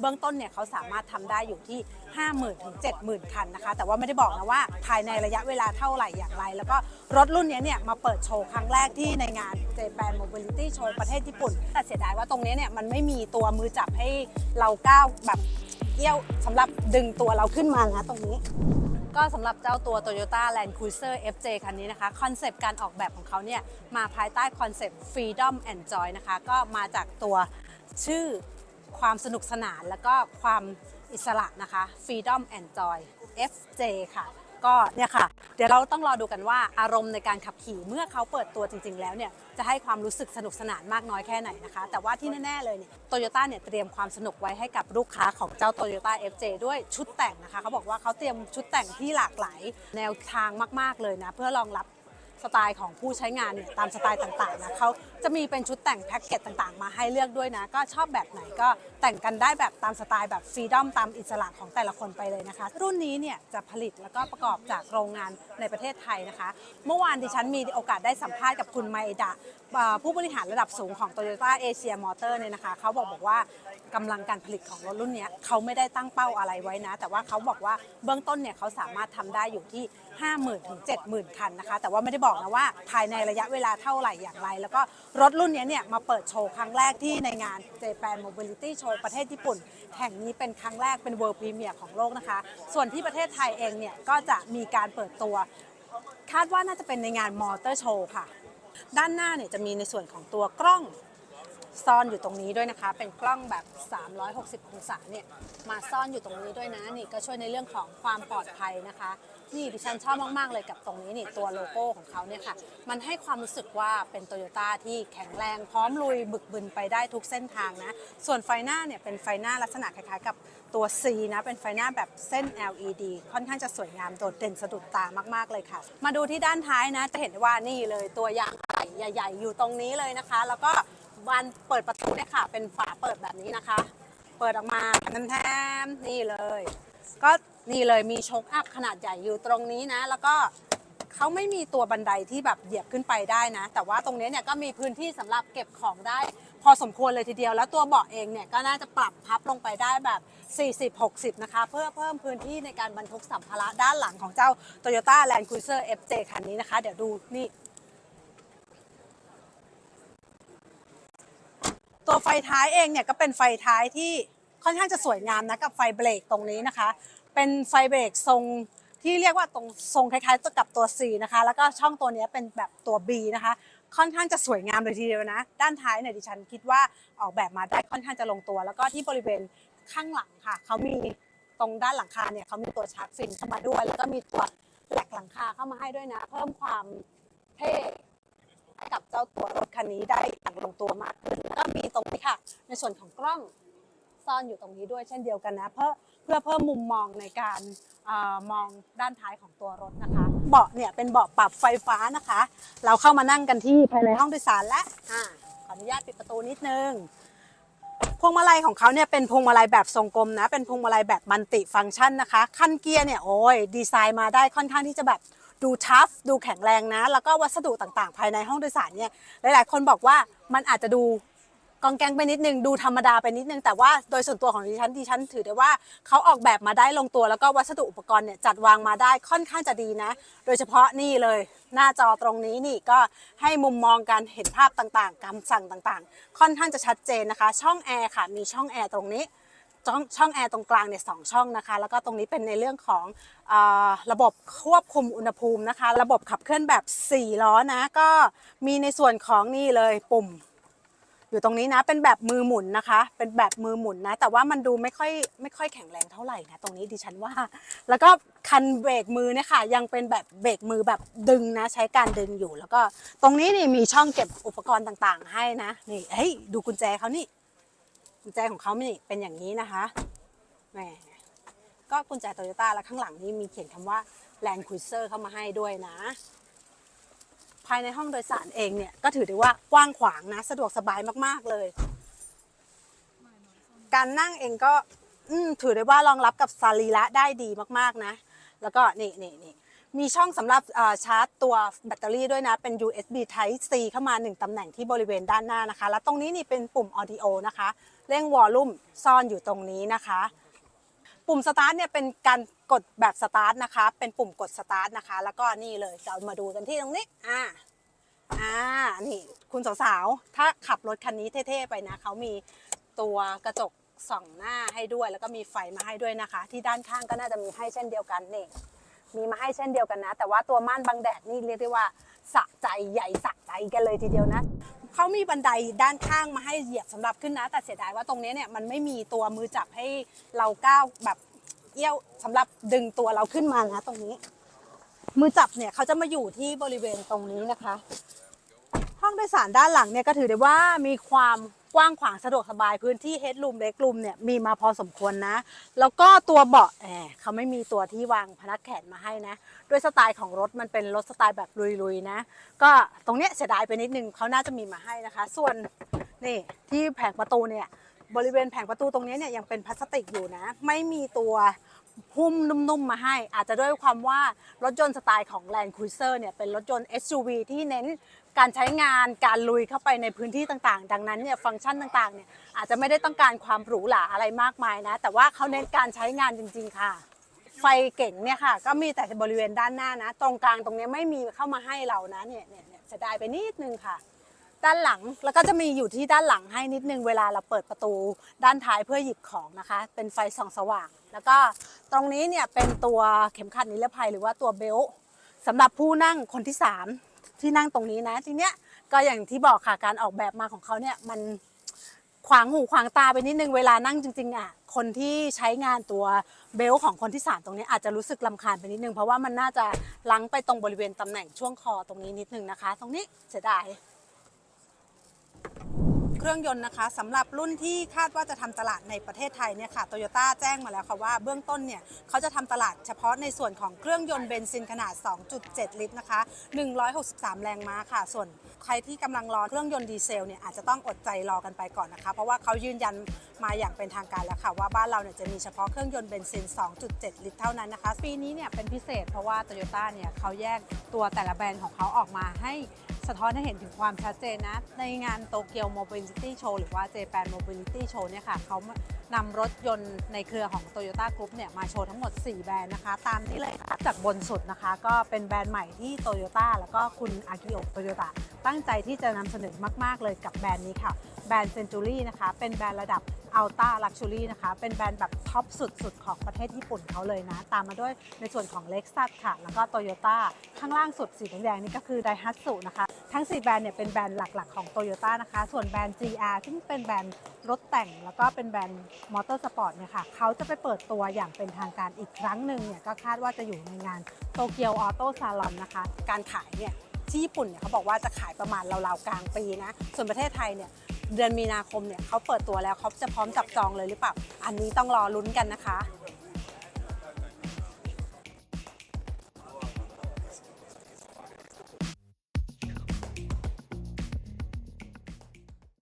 เบื้องต้นเนี่ยเขาสามารถทำได้อยู่ที่ 50,000ถึง70,000 คันนะคะ แต่ว่าไม่ได้บอกนะว่าภายในระยะเวลาเท่าไหร่อย่างไร แล้วก็รถรุ่นนี้เนี่ยมาเปิดโชว์ครั้งแรกที่ในงาน Japan Mobility Show ประเทศญี่ปุ่น แต่เสียดายว่าตรงนี้เนี่ยมันไม่มีตัวมือจับให้เราก้าวแบบเอี้ยวสำหรับดึงตัวเราขึ้นมานะตรงนี้ก็สำหรับเจ้าตัว Toyota Land Cruiser FJ คันนี้นะคะคอนเซปต์การออกแบบของเขาเนี่ยมาภายใต้คอนเซปต์ Freedom and Joy นะคะ ก็มาจากตัวชื่อ ความสนุกสนานแล้วก็ความอิสระนะคะ Freedom and Joy FJ ค่ะ ก็เนี่ยค่ะ เดี๋ยวเราต้องรอดูกันว่าอารมณ์ในการขับขี่เมื่อเขาเปิดตัวจริง ๆ แล้วเนี่ยจะให้ความรู้สึกสนุกสนานมากน้อยแค่ไหนนะคะ แต่ว่าที่แน่ ๆ เลยเนี่ยโตโยต้าเนี่ยเตรียมความสนุกไว้ให้กับลูกค้าของเจ้า Toyota FJ ด้วยชุดแต่งนะคะเขาบอกว่าเขาเตรียมชุดแต่งที่หลากหลายแนวทางมาก ๆ เลยนะเพื่อรองรับ สไตล์ของผู้ใช้งานเนี่ยตามสไตล์ต่างๆนะเขาจะมีเป็นชุดแต่งแพ็กเกจต่างๆ มาให้เลือกด้วยนะ ก็ชอบแบบไหนก็แต่งกันได้แบบตามสไตล์แบบฟรีดอมตามอิสระของแต่ละคนไปเลยนะคะ รุ่นนี้เนี่ยจะผลิตแล้วก็ประกอบจากโรงงานในประเทศไทยนะคะ เมื่อวานดิฉันมีโอกาสได้สัมภาษณ์กับคุณไมดะเอ่อผู้บริหารระดับสูงของ Toyota Asia Motor เนี่ยนะคะเขาบอกบอกว่า กำลังการผลิตของรถรุ่นนี้เขาไม่ได้ตั้งเป้าอะไรไว้นะ แต่ว่าเขาบอกว่าเบื้องต้นเนี่ยเขาสามารถทำได้อยู่ที่ 50,000ถึง70,000 คันนะคะ แต่ว่าไม่ได้บอกนะว่าภายในระยะเวลาเท่าไหร่อย่างไร แล้วก็รถรุ่นนี้เนี่ยมาเปิดโชว์ครั้งแรกที่ในงาน Japan Mobility Show ประเทศญี่ปุ่น แห่งนี้เป็นครั้งแรกเป็น World Premier ของโลกนะคะ ส่วนที่ประเทศไทยเองเนี่ยก็จะมีการเปิดตัว คาดว่าน่าจะเป็นในงานมอเตอร์โชว์ค่ะ ด้านหน้าเนี่ยจะมีในส่วนของตัวกล้อง ซ่อนอยู่ตรงนี้ด้วยนะคะ เป็นกล้องแบบ 360 องศาเนี่ยมาซ่อนอยู่ตรงนี้ด้วยนะนี่ก็ช่วยในเรื่องของความปลอดภัยนะคะ นี่ดิฉันชอบมาก ๆ เลยกับตรงนี้นี่ตัวโลโก้ของเขาเนี่ยค่ะ มันให้ความรู้สึกว่าเป็นโตโยต้าที่แข็งแรงพร้อมลุยบึกบึนไปได้ทุกเส้นทางนะ ส่วนไฟหน้าเนี่ยเป็นไฟหน้าลักษณะคล้ายๆ กับตัว C นะ เป็นไฟหน้าแบบเส้น LED ค่อนข้างจะสวยงามโดดเด่นสะดุดตามากๆเลยค่ะ มาดูที่ด้านท้ายนะ จะเห็นว่านี่เลยตัวยางอะไหล่ใหญ่ๆอยู่ตรงนี้เลยนะคะ แล้วก็ บานเปิดประตูเนี่ยค่ะ เป็นฝาเปิดแบบนี้นะคะ เปิดออกมาแทมๆนี่เลย ก็นี่เลยมีโชคอัพขนาดใหญ่อยู่ตรงนี้นะ แล้วก็เขาไม่มีตัวบันไดที่แบบเหยียบขึ้นไปได้นะ แต่ว่าตรงนี้เนี่ยก็มีพื้นที่สำหรับเก็บของได้ พอสมควรเลยทีเดียว แล้วตัวเบาะเองเนี่ยก็น่าจะปรับพับลงไปได้แบบ 40-60 นะคะ เพื่อเพิ่มพื้นที่ในการบรรทุกสัมภาระด้านหลังของเจ้า Toyota Land Cruiser FJ คันนี้นะคะ เดี๋ยวดูนี่ ตัวไฟท้ายเองเนี่ยก็เป็นไฟท้ายที่ค่อนข้างจะสวยงามนะกับไฟเบรกตรงนี้นะคะ เป็นไฟเบรกทรงที่เรียกว่าตรงทรงคล้ายๆกับตัว C นะคะ แล้วก็ช่องตัวนี้เป็นแบบตัว B นะคะ ค่อนข้างจะสวยงามเลยทีเดียวนะ ด้านท้ายเนี่ยดิฉันคิดว่าออกแบบมาได้ค่อนข้างจะลงตัว แล้วก็ที่บริเวณข้างหลังค่ะ เขามีตรงด้านหลังคาเนี่ยเขามีตัวชาร์จฟินเข้ามาด้วย แล้วก็มีตัวแหลกหลังคาเข้ามาให้ด้วยนะ เพิ่มความเท่ให้กับเจ้าตัวรถคันนี้ได้อย่างลงตัวมากขึ้น ค่ะ ในส่วนของกล้องซ่อนอยู่ตรงนี้ด้วยเช่นเดียวกันนะเพื่อเพื่อเพิ่มมุมมองในการเออมองด้านท้ายของตัวรถนะคะ เบาะเนี่ยเป็นเบาะปรับไฟฟ้านะคะ เราเข้ามานั่งกันที่ภายในห้องโดยสารและอ่าขออนุญาตปิดประตูนิดนึงพวงมาลัยของเขาเนี่ยเป็นพวงมาลัยแบบทรงกลมนะ เป็นพวงมาลัยแบบมัลติฟังก์ชันนะคะคันเกียร์เนี่ยโอ้ยดีไซน์มาได้ค่อนข้างที่จะแบบดูทัฟดูแข็งแรงนะ แล้วก็วัสดุต่างๆ ภายในห้องโดยสารเนี่ยหลายๆ คนบอกว่ามันอาจจะดู กองแกงไปนิดนึงดูธรรมดาไปนิดนึงแต่ว่าโดยส่วนตัวของดิฉันดิฉันถือได้ว่าเขาออกแบบมาได้ลงตัวแล้วก็วัสดุอุปกรณ์เนี่ยจัดวางมาได้ค่อนข้างจะดีนะ โดยเฉพาะนี่เลยหน้าจอตรงนี้นี่ก็ให้มุมมองการเห็นภาพต่างๆการสั่งต่างๆ ค่อนข้างจะชัดเจนนะคะ ช่องแอร์ค่ะมีช่องแอร์ตรงนี้ช่องช่องแอร์ตรงกลางเนี่ยสองช่องนะคะ แล้วก็ตรงนี้เป็นในเรื่องของอระบบควบคุมอุณหภูมินะคะ ระบบขับเคลื่อนแบบ 4 ล้อนะ ก็มีในส่วนของนี่เลยปุ่ม อยู่ตรงนี้นะเป็นแบบมือหมุนนะคะ เป็นแบบมือหมุนนะ แต่ว่ามันดูไม่ค่อยไม่ค่อยแข็งแรงเท่าไหร่นะตรงนี้ดิฉันว่า แล้วก็คันเบรกมือเนี่ยค่ะ ยังเป็นแบบเบรกมือแบบดึงนะ ใช้การดึงอยู่ แล้วก็ตรงนี้นี่มีช่องเก็บอุปกรณ์ต่างๆ ให้นะนี่เฮ้ยดูกุญแจเขานี่กุญแจของเขานี่เป็นอย่างนี้นะคะแหมก็กุญแจโตโยต้าแล้วข้างหลังนี้มีเขียนคำว่า Land Cruiser เข้ามาให้ด้วยนะ ภายในห้องโดยสารเองเนี่ยก็ถือได้ว่ากว้างขวางนะ สะดวกสบายมากๆเลย การนั่งเองก็ถือได้ว่ารองรับกับสรีระได้ดีมากๆนะ แล้วก็นี่นี่นี่มีช่องสำหรับชาร์จตัวแบตเตอรี่ด้วยนะ เป็น USB Type C เข้ามา 1ตำแหน่งที่บริเวณด้านหน้านะคะ แล้วตรงนี้นี่เป็นปุ่ม Audio นะคะ เร่งวอลลุ่มซ่อนอยู่ตรงนี้นะคะ ปุ่มสตาร์ทเนี่ยเป็นการ กดแบบสตาร์ทนะคะ เป็นปุ่มกดสตาร์ทนะคะ แล้วก็นี่เลยเอามาดูกันที่ตรงนี้อ่าอ่านี่คุณสาวๆถ้าขับรถคันนี้เท่ๆไปนะเขามีตัวกระจกส่องหน้าให้ด้วย แล้วก็มีไฟมาให้ด้วยนะคะ ที่ด้านข้างก็น่าจะมีให้เช่นเดียวกันนี่มีมาให้เช่นเดียวกันนะ แต่ว่าตัวม่านบังแดดนี่เรียกได้ว่าสะใจใหญ่สะใจกันเลยทีเดียวนะเขามีบันไดด้านข้างมาให้เหยียบสำหรับขึ้นนะ แต่เสียดายว่าตรงนี้เนี่ยมันไม่มีตัวมือจับให้เราก้าวแบบ เอี้ยวสำหรับดึงตัวเราขึ้นมานะตรงนี้ มือจับเนี่ยเขาจะมาอยู่ที่บริเวณตรงนี้นะคะ ห้องโดยสารด้านหลังเนี่ยก็ถือได้ว่ามีความกว้างขวางสะดวกสบายพื้นที่เฮดรูมเล็กรูมเนี่ยมีมาพอสมควรนะ แล้วก็ตัวเบาะแหมเขาไม่มีตัวที่วางพนักแขนมาให้นะ ด้วยสไตล์ของรถมันเป็นรถสไตล์แบบลุยๆนะ ก็ตรงเนี้ยเสียดายไปนิดนึงเขาน่าจะมีมาให้นะคะ ส่วนนี่ที่แผงประตูเนี่ย บริเวณแผงประตูตรงนี้เนี่ยยังเป็นพลาสติกอยู่นะ ไม่มีตัวหุ้มนุ่มๆมาให้ อาจจะด้วยความว่ารถยนต์สไตล์ของ Land Cruiser เนี่ยเป็นรถยนต์ SUV ที่เน้นการใช้งานการลุยเข้าไปในพื้นที่ต่างๆ ดังนั้นเนี่ยฟังก์ชันต่างๆเนี่ยอาจจะไม่ได้ต้องการความหรูหราอะไรมากมายนะ แต่ว่าเขาเน้นการใช้งานจริง ๆ ค่ะ ไฟเก่งเนี่ยค่ะ ก็มีแต่บริเวณด้านหน้านะ ตรงกลางตรงนี้ไม่มีเข้ามาให้เรานะเนี่ยเนี่ยเนี่ยเสียดายไปนิดนึงค่ะ ด้านหลังแล้วก็จะมีอยู่ที่ด้านหลังให้นิดนึงเวลาเราเปิดประตูด้านท้ายเพื่อหยิบของนะคะ เป็นไฟส่องสว่าง แล้วก็ตรงนี้เนี่ยเป็นตัวเข็มขัดนิรภัยหรือว่าตัวเบลต์สำหรับผู้นั่งคนที่ 3 ที่นั่งตรงนี้นะทีเนี้ยก็อย่างที่บอกค่ะการออกแบบมาของเขาเนี่ยมันขวางหูขวางตาไปนิดนึงเวลานั่งจริงๆอะคนที่ใช้งานตัวเบลต์ของคนที่สามตรงนี้อาจจะรู้สึกลำคาญไปนิดนึง เพราะว่ามันน่าจะลังไปตรงบริเวณตำแหน่งช่วงคอตรงนี้นิดนึงนะคะ ตรงนี้เสียดาย เครื่องยนต์นะคะสำหรับรุ่นที่คาดว่าจะทำตลาดในประเทศไทยเนี่ยค่ะโตโยต้าแจ้งมาแล้วค่ะว่าเบื้องต้นเนี่ยเขาจะทำตลาดเฉพาะในส่วนของเครื่องยนต์เบนซินขนาด 2.7 ลิตรนะคะ 163 แรงม้าค่ะ ส่วนใครที่กำลังรอเครื่องยนต์ดีเซลเนี่ยอาจจะต้องอดใจรอกันไปก่อนนะคะ เพราะว่าเขายืนยันมาอย่างเป็นทางการแล้วค่ะ ว่าบ้านเราเนี่ยจะมีเฉพาะเครื่องยนต์เบนซิน 2.7 ลิตรเท่านั้นนะคะปีนี้เนี่ยเป็นพิเศษเพราะว่าโตโยต้าเนี่ยเขาแยกตัวแต่ละแบรนด์ของเขาออกมาให้ สะท้อนให้เห็นถึงความชัดเจนนะ ในงานโตเกียว Mobility Show หรือว่า Japan Mobility Show เนี่ยค่ะเขานำรถยนต์ในเครือของ Toyota Group เนี่ยมาโชว์ทั้งหมด 4 แบรนด์นะคะ ตามที่เลยจากบนสุดนะคะ ก็เป็นแบรนด์ใหม่ที่ Toyota แล้วก็คุณอากิโอะโตโยต้าตั้งใจที่จะนำเสนอมาก ๆ เลยกับแบรนด์นี้ค่ะ แบรนด์ Century นะคะ เป็นแบรนด์ระดับ Ultra Luxury นะคะ เป็นแบรนด์แบบท็อปสุด ๆ ของประเทศญี่ปุ่นเขาเลยนะ ตามมาด้วยในส่วนของ Lexus ค่ะ แล้วก็ Toyota ข้างล่างสุดสีแดงๆนี่ก็คือ Daihatsu นะคะ ทั้ง 4 แบรนด์เนี่ยเป็นแบรนด์หลักๆของ Toyota นะคะ ส่วนแบรนด์ GR ซึ่งเป็นแบรนด์รถแต่ง แล้วก็เป็นแบรนด์มอเตอร์สปอร์ตเนี่ยค่ะเขาจะไปเปิดตัวอย่างเป็นทางการอีกครั้งหนึ่งเนี่ยก็คาดว่าจะอยู่ในงานโตเกียวออโต้ซาลอนนะคะ การขายเนี่ยที่ญี่ปุ่นเนี่ยเขาบอกว่าจะขายประมาณราวๆกลางปีนะ ส่วนประเทศไทยเนี่ยเดือนมีนาคมเนี่ยเขาเปิดตัวแล้วเขาจะพร้อมจับจองเลยหรือเปล่า อันนี้ต้องรอลุ้นกันนะคะ